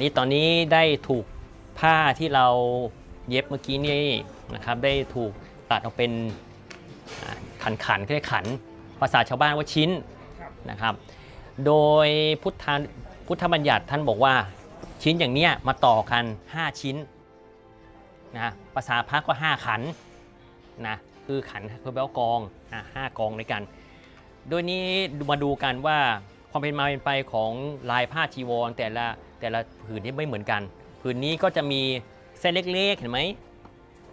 นี่ตอนนี้ได้ถูกผ้าที่เราเย็บเมื่อกี้นี่นะครับได้ถูกตัดออกเป็นขันขันๆเรียกขันภาษาชาวบ้านว่าชิ้นนะครับ โดยพุทธาพุทธบัญญัติท่านบอกว่าชิ้นอย่างเนี้ยมาต่อกัน 5 ชิ้นนะภาษาพระก็ 5 ขันนะคือขันคือแปลว่ากองอะห้ากองในกัน โดยนี้มาดูกันว่าความเป็นมาเป็นไปของลายผ้าจีวรแต่ละ แต่ละผืนที่ไม่เหมือนกัน ผืนนี้ก็จะมีเส้นเล็กๆเห็นไหม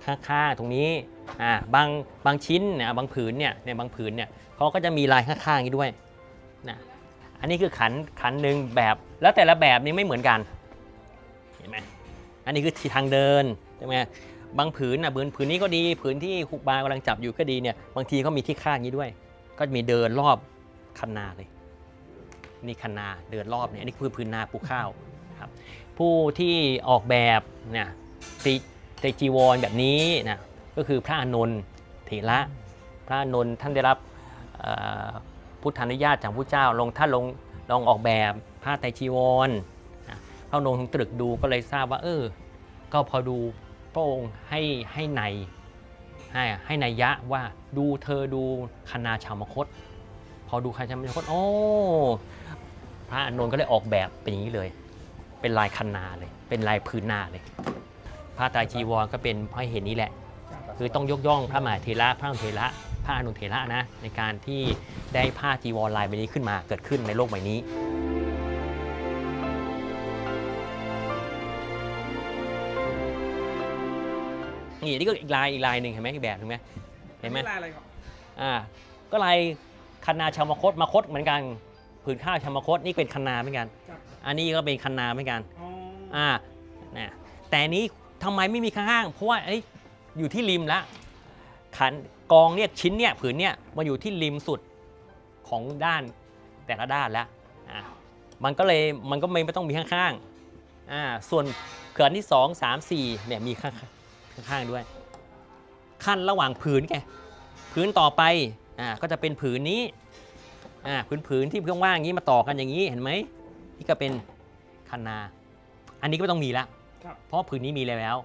ข้างๆตรงนี้อ่าบางบางชิ้นนี่ยบางผืนเนี่ยในบางผืนเนี่ยเขาก็จะมีลายข้างๆอย่างนี้ด้วยนะอันนี้คือขันขันหนึ่งแบบแล้วแต่ละแบบนี้ไม่เหมือนกันเห็นไหมอันนี้คือทางเดินใช่ไหมบางผืนอะผืนผืนนี้ก็ดีผืนที่ครูบากำลังจับอยู่ก็ดีเนี่ยบางทีก็มีที่ข้างนี้ด้วย ก็มีเดินรอบคันนาเลยนี่คันนาเดินรอบเนี่ยอันนี่คือพื้นนาปลูกข้าว ครับผู้ที่ออกแบบเนี่ยติติจีวรแบบนี้นะก็คือพระอานนท์เถระพระอานนท์ท่านได้รับพุทธานุญาตจากพระเจ้าลงท่านลงลองออกแบบผ้าไตจีวรนพระองตรึกดูก็เลยทราบว่า เออ ก็พอดูพระองค์ให้ให้ในให้ให้นัยยะว่าดูเธอดูคณาชาวมคต พอดูคณาชาวมคตโอ้พระอานนท์ก็เลยออกแบบเป็นอย่างนี้เลย เป็นลายคันนาเลย เป็นลายพื้นนาเลยผ้าไตรจีวรก็เป็นเพราะเห็นนี้แหละ คือต้องยกย่องพระมหาเถระพระอนุเถระพระอนุเถระนะในการที่ได้ผ้าจีวรลายใบนี้ขึ้นมาเกิดขึ้นในโลกใบนี้นี่นี่ก็อีกลายอีกลายหนึ่งเห็นไหมอีกแบบเห็นไหมเห็นไหมลายอะไรครับอ่าก็ลายคันนาชาวมคตมาคตเหมือนกันผืนข้าวชาวมคตนี่เป็นคันนาเหมือนกันครับ อันนี้ก็เป็นคันนาเหมือนกันอ๋ออ่านะแต่อันนี้ทำไมไม่มีข้างๆเพราะว่าเอ้ยอยู่ที่ริมละขันกองเนี่ยชิ้นเนี่ยผืนเนี่ยมาอยู่ที่ริมสุดของด้านแต่ละด้านแล้วอ่ามันก็เลยมันก็ไม่ไม่ต้องมีข้างๆอ่าส่วนเขื่อนที่ 2 3 4เนี่ยมีข้างข้างๆด้วย ขั้นระหว่างผืนไงผืนต่อไปอ่าก็จะเป็นผืนนี้อ่าผืนผืนที่เพื่อนว่างอย่างนี้มาต่อกันอย่างนี้เห็นไหม นี่ก็เป็นคันนา อันนี้ก็ไม่ต้องมีละครับ เพราะผืนนี้มีแล้ว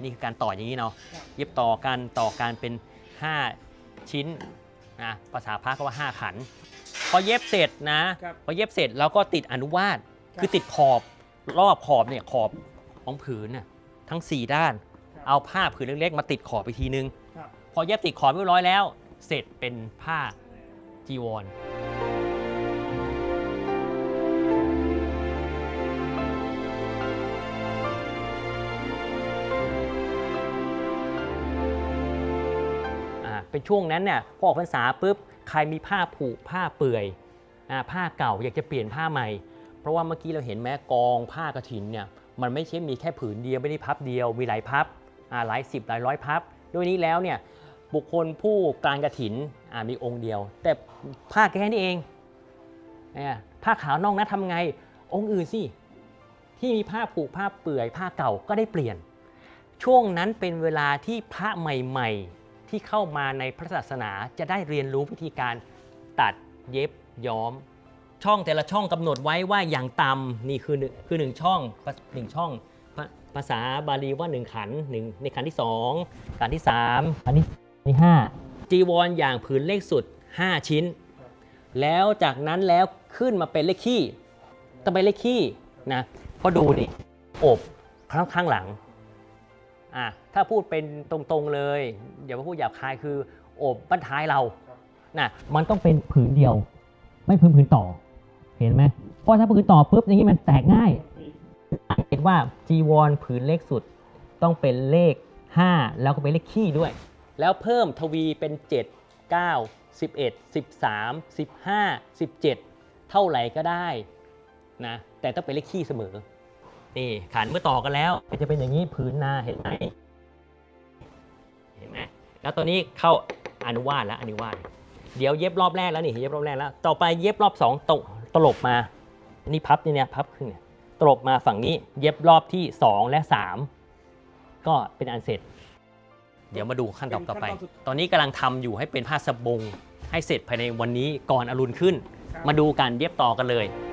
นี่คือการต่ออย่างนี้เนาะครับ เย็บต่อกันต่อกันเป็น 5 ชิ้นนะภาษาพระก็ว่า 5 ขัน พอเย็บเสร็จนะ ครับพอเย็บเสร็จเราก็ติดอนุวาตครับคือติดขอบรอบขอบเนี่ยขอบของผืนน่ะทั้ง 4 ด้าน ครับ เอาผ้าผืนเล็กๆ มาติดขอบไปทีนึง ครับ พอเย็บติดขอบเรียบร้อยแล้ว เสร็จเป็นผ้าจีวร เป็นช่วงนั้นเนี่ยพอออกพรรษาปุ๊บใครมีผ้าผูกผ้าเปื่อยผ้าเก่าอยากจะเปลี่ยนผ้าใหม่ เพราะว่าเมื่อกี้เราเห็นแม้กองผ้ากระถินเนี่ยมันไม่ใช่มีแค่ผืนเดียวไม่ได้พับเดียวมีหลายพับหลายสิบหลายร้อยพับ ด้วยนี้แล้วเนี่ยบุคคลผู้การกระถินอ่ามีองค์เดียว แต่ผ้าแค่นี้เองผ้าขาวนอกนั้นทำไงองค์อื่นสิที่มีผ้าผูกผ้าเปื่อยผ้าเก่าก็ได้เปลี่ยน ช่วงนั้นเป็นเวลาที่พระใหม่ ๆ ที่เข้ามาในพระศาสนาจะได้เรียนรู้วิธีการตัดเย็บย้อม ช่องแต่ละช่องกำหนดไว้ว่าอย่างต่ำนี่คือคือหนึ่งช่องหนึ่งช่องภาษาบาลีว่าหนึ่งขันหนึ่งในขันที่สองขันที่สามขันที่ที่ห้าจีวรอย่างผืนเลขสุด 5 ชิ้น แล้วจากนั้นแล้วขึ้นมาเป็นเลขขี้ต้องเป็นเลขขี้นะพอดูดิอบข้างข้างหลัง อะถ้าพูดเป็นตรงๆเลยอย่ามาพูดหยาบคายคือโอบบั้นท้ายเรานะมันต้องเป็นผืนเดียว ไม่ผืนผืนต่อ เห็นไหมเพราะถ้าผืนต่อปุ๊บอย่างนี้มันแตกง่ายเห็นว่าจีวรผืนเลขสุดต้องเป็นเลข 5 แล้วก็เป็นเลขขี้ด้วย แล้วเพิ่มทวีเป็น 7 9 11 13 15 17 เท่าไหร่ก็ได้นะแต่ต้องเป็นเลขขี้เสมอ นี่ขันเมื่อต่อกันแล้วจะเป็นอย่างนี้ผืนนาเห็นไหมเห็นไหมแล้วตอนนี้เข้าอนุวาตแล้วอนุวาตเดี๋ยวเย็บรอบแรกแล้วนี่เย็บรอบแรกแล้ว ต่อไปเย็บรอบสองตกตลบมาอันนี่พับเนี่ยพับขึ้นเนี่ยตลบมาฝั่งนี้เย็บรอบที่ 2 และ 3 ก็เป็นอันเสร็จ เดี๋ยวมาดูขั้นตอนต่อไป ตอนนี้กำลังทำอยู่ให้เป็นผ้าสบง ให้เสร็จภายในวันนี้ก่อนอรุณขึ้นครับมาดูกันเย็บต่อกันเลยอ่า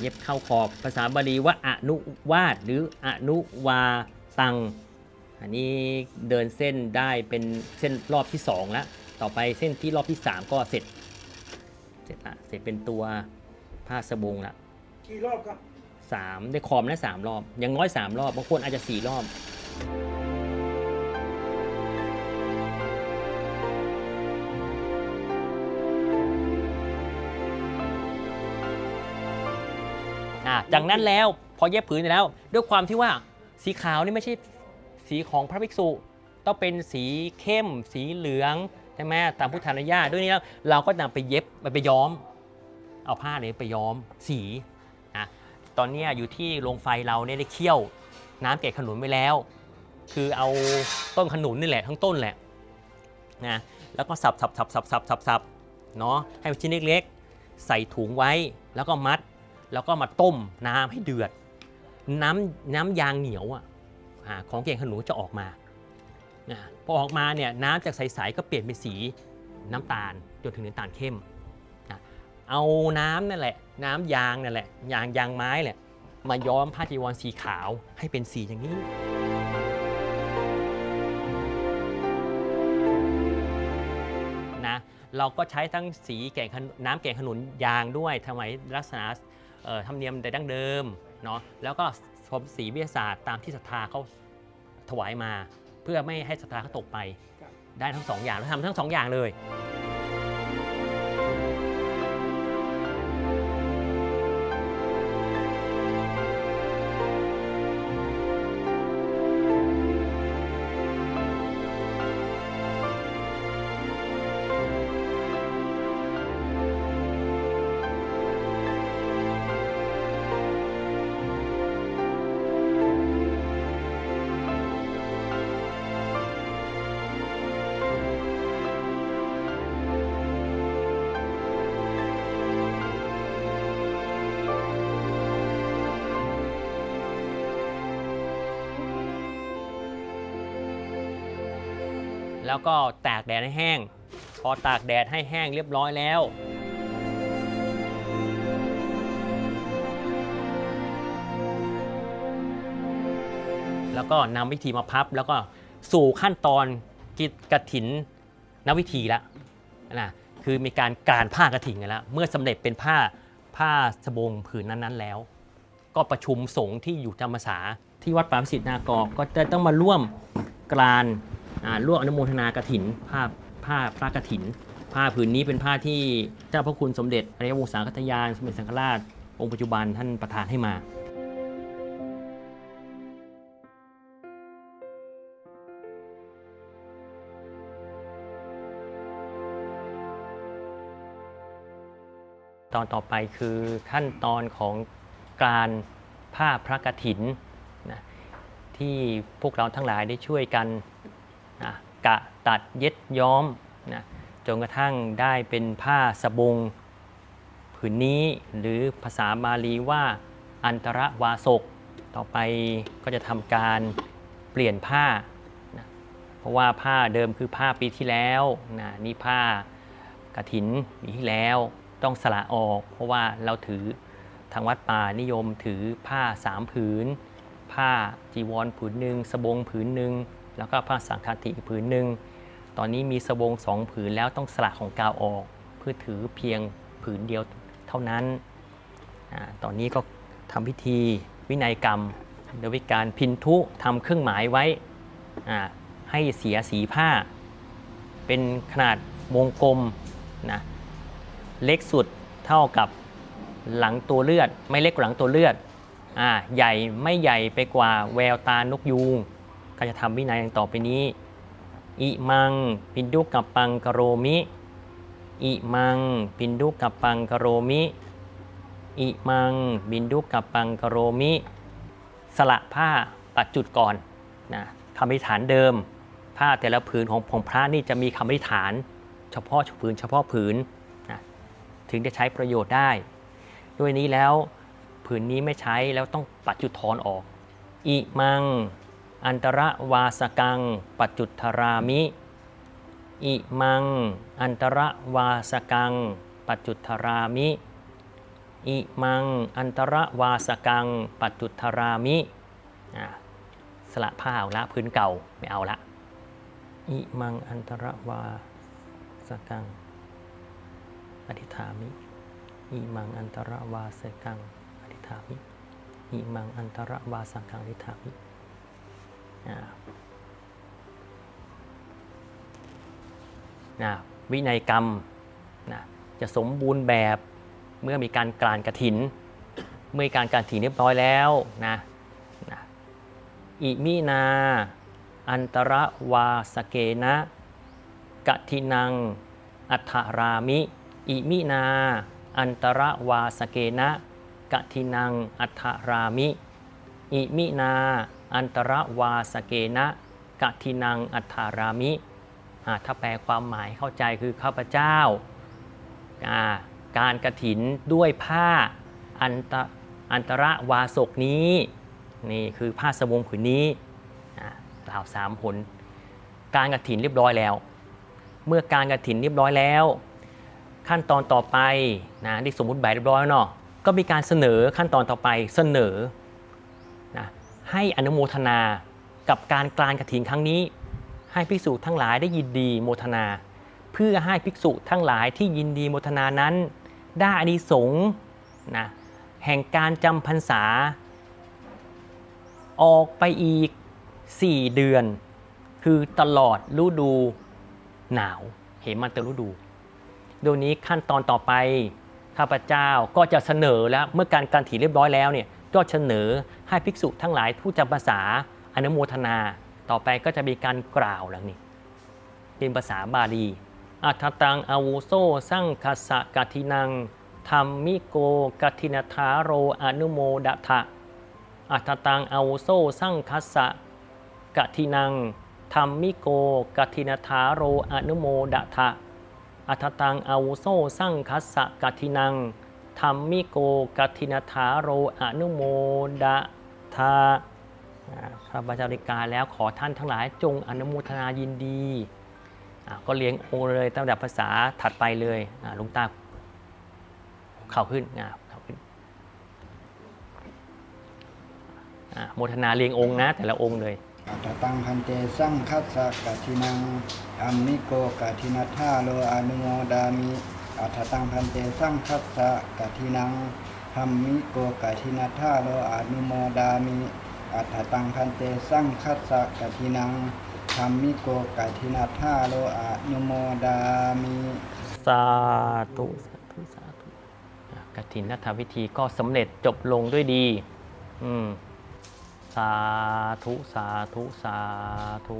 เย็บเข้าขอบภาษาบาลีว่าอนุวาดหรืออนุวาตัง อันนี้เดินเส้นได้เป็นเส้นรอบที่2แล้วต่อไปเส้นที่รอบที่ 3 ก็เสร็จ เสร็จละเสร็จเป็นตัวผ้าสบงละกี่รอบครับสามได้คอมนะสามรอบอยังน้อย 3 รอบบางคนอาจจะ 4 รอบ อะจากนั้นแล้วพอเย็บผืนเสร็จแล้ว ด้วยความที่ว่าสีขาวนี่ไม่ใช่สีของพระภิกษุ ต้องเป็นสีเข้ม สีเหลืองใช่ไหมตามพุทธานุญาตด้วยนี้แล้วเราก็นำไปเย็บไปไปย้อม เอาผ้าเนี่ยไปย้อมสีนะตอนนี้อยู่ที่โรงไฟเราเนี่ยได้เคี่ยว น้ำแกะขนุนไว้แล้ว คือเอาต้นขนุนนี่แหละทั้งต้นแหละนะแล้วก็สับสับสับสับสับสับสับเนาะให้เป็นชิ้นเล็กๆ ใส่ถุงไว้แล้วก็มัด แล้วก็มาต้มน้ำให้เดือด น้ำน้ำยางเหนียวอะของแกงขนุนจะออกมาพอออกมาเนี่ยน้ำจากใสๆก็เปลี่ยนเป็นสีน้ำตาลจนถึงน้ำตาลเข้มเอาน้ำนั่นแหละ น้ำยางนั่นแหละยางยางไม้แหละมาย้อมผ้าจีวรสีขาวให้เป็นสีอย่างนี้นะเราก็ใช้ทั้งสีแกงขนน้ำแกงขนุนยางด้วยทำไมลักษณะ ธรรมเนียมแต่ดั้งเดิมเนาะแล้วก็ผสมสีวิทยาศาสตร์ตามที่ศรัทธาเขาถวายมา เพื่อไม่ให้ศรัทธาเขาตกไปครับได้ทั้งสองอย่างเราทำทั้งสองอย่างเลย แล้วก็ตากแดดให้แห้ง พอตากแดดให้แห้งเรียบร้อยแล้ว แล้วก็นำวิธีมาพับแล้วก็สู่ขั้นตอนกิจกถินนวิธีละนะคือมีการการผ้ากระถินกันแล้ว เมื่อสำเร็จเป็นผ้าผ้าสบงผืนนั้นๆแล้ว ก็ประชุมสงฆ์ที่อยู่จำพรรษาที่วัดป่าประสิทธนากอก็จะต้องมาร่วมกราน ร่วมอนุโมทนากระถินผ้าผ้าพระกระถิน ผ้าผืนนี้เป็นผ้าที่เจ้าพระคุณสมเด็จอริยวงศาคัตยานสมเด็จสังฆราช องค์ปัจจุบันท่านประทานให้มาตอนต่อไปคือขั้นตอนของการผ้าพระกฐินนะที่พวกเราทั้งหลายได้ช่วยกัน นะกะตัดเย็ดย้อมนะจนกระทั่งได้เป็นผ้าสบงผืนนี้หรือภาษาบาลีว่าอันตรวาสก ต่อไปก็จะทำการเปลี่ยนผ้านะเพราะว่าผ้าเดิมคือผ้าปีที่แล้วนะนี่ผ้ากฐินปีที่แล้วต้องสละออก เพราะว่าเราถือทางวัดป่านิยมถือผ้าสามผืน ผ้าจีวรผืนหนึ่งสบงผืนหนึ่ง แล้วก็ผ้าสังฆาติอีกผืนหนึ่ง ตอนนี้มีสบงสองผืนแล้วต้องสละของกาวออก เพื่อถือเพียงผืนเดียวเท่านั้นอตอนนี้ก็ทำพิธีวินัยกรรมโดยวิการพินทุทำเครื่องหมายไว้ให้เสียสีผ้า เป็นขนาดวงกลมนะเล็กสุดเท่ากับหลังตัวเลือด ไม่เล็กกว่าหลังตัวเลือดอใหญ่ไม่ใหญ่ไปกว่าแววตานกยูง ก็จะทำวินัยดังต่อไปนี้ อิมัง ปินดุกับปังกโรมิ อิมัง ปินดุกับปังกโรมิ อิมัง บินดุกับปังกโรมิ สละผ้าปัดจุดก่อนนะคำอธิษฐานเดิม ผ้าแต่ละผืนของของพระนี่จะมีคำอธิษฐาน เฉพาะผืนเฉพาะผืนนะถึงจะใช้ประโยชน์ได้ ด้วยนี้แล้วผืนนี้ไม่ใช้แล้วต้องปัดจุดทอนออก อิมัง อันตรวาสกัง ปัจจุทรามิ อิมัง อันตรวาสกัง ปัจจุทรามิ อิมัง อันตรวาสกัง ปัจจุทรามิสละผ้าออกละพื้นเก่าไม่เอาละ อิมัง อันตรวาสกัง อธิษฐามิ อิมัง อันตรวาสกัง อธิษฐามิ อิมัง อันตรวาสกัง อธิษฐามิ นะวินัยกรรมนะจะสมบูรณ์แบบเมื่อมีการกลานกระถิน เมื่อการกลานกฐินเรียบร้อยแล้วนะนะอิมินา อันตรวาสเกนะกะทินัง อัฏฐรามิ อิมินา อันตรวาสเกนะกะทินัง อัฏฐรามิ อิมินา อันตรวาสเกนะกะทินังอัฏฐารามิถ้าแปลความหมายเข้าใจคือข้าพเจ้า การกระถินด้วยผ้าอันตอันตรวาสกนี้นี่คือผ้าสบงผืนนี้กล่าวสามผล การกระถินเรียบร้อยแล้ว เมื่อการกระถินเรียบร้อยแล้ว ขั้นตอนต่อไปนะที่สมมติแบบเรียบร้อยเนาะก็มีการเสนอขั้นตอนต่อไปเสนอ ให้อนุโมทนากับการกลานกระถินครั้งนี้ ให้ภิกษุทั้งหลายได้ยินดีโมทนา เพื่อให้ภิกษุทั้งหลายที่ยินดีโมทนานั้น ได้อานิสงส์นะแห่งการจำพรรษา ออกไปอีก 4 เดือน คือตลอดฤดูหนาวเหมันตฤดูดยนี้ขั้นตอนต่อไปข้าพเจ้าก็จะเสนอแล้วเมื่อการการถีเรียบร้อยแล้วเนี่ย ก็เสนอให้ภิกษุทั้งหลายผู้จำภาษาอนุโมทนา ต่อไปก็จะมีการกล่าวแล้วนี่เป็นภาษาบาลีอัทตังอาวุโซสังคสะกะทินังธรรมิโกกะทินทาโรอนุโมดทะอัตตังอาวุโซสังคัสสะกะทินังธรรมิโกกะทินทาโรอนุโมดทะอัตตังอาวุโซสังคัสสะกะทินัง ธรรมิโกกะทินาทาโรอนุโมดทาข้าพเจ้าได้กาแล้วขอท่านทั้งหลายจงอนุโมทนายินดีก็เลี้ยงองค์เลยตั้งแต่ภาษาถัดไปเลยลุงตาเข่าขึ้นอ่าเข่าขึ้นโมทนาเรียงองค์นะ แต่ละองค์เลยอัตตังพันเตสั่งคัสสะกะทินังอัมมิโกกะทินัทธาโลอนุโมดามิ อัตตตังพันเตสังคัสสะกะทินังธัมมิโกกะทินัทธาโลอนุโมดามิอัตตตังพันเตสังคัสสะกะทินังธัมมิโกกะทินัทธาโลอนุโมดามิสาธุสาธุสาธุกฐินนัทวิธีก็สำเร็จจบลงด้วยดีอืมสาธุสาธุสาธุ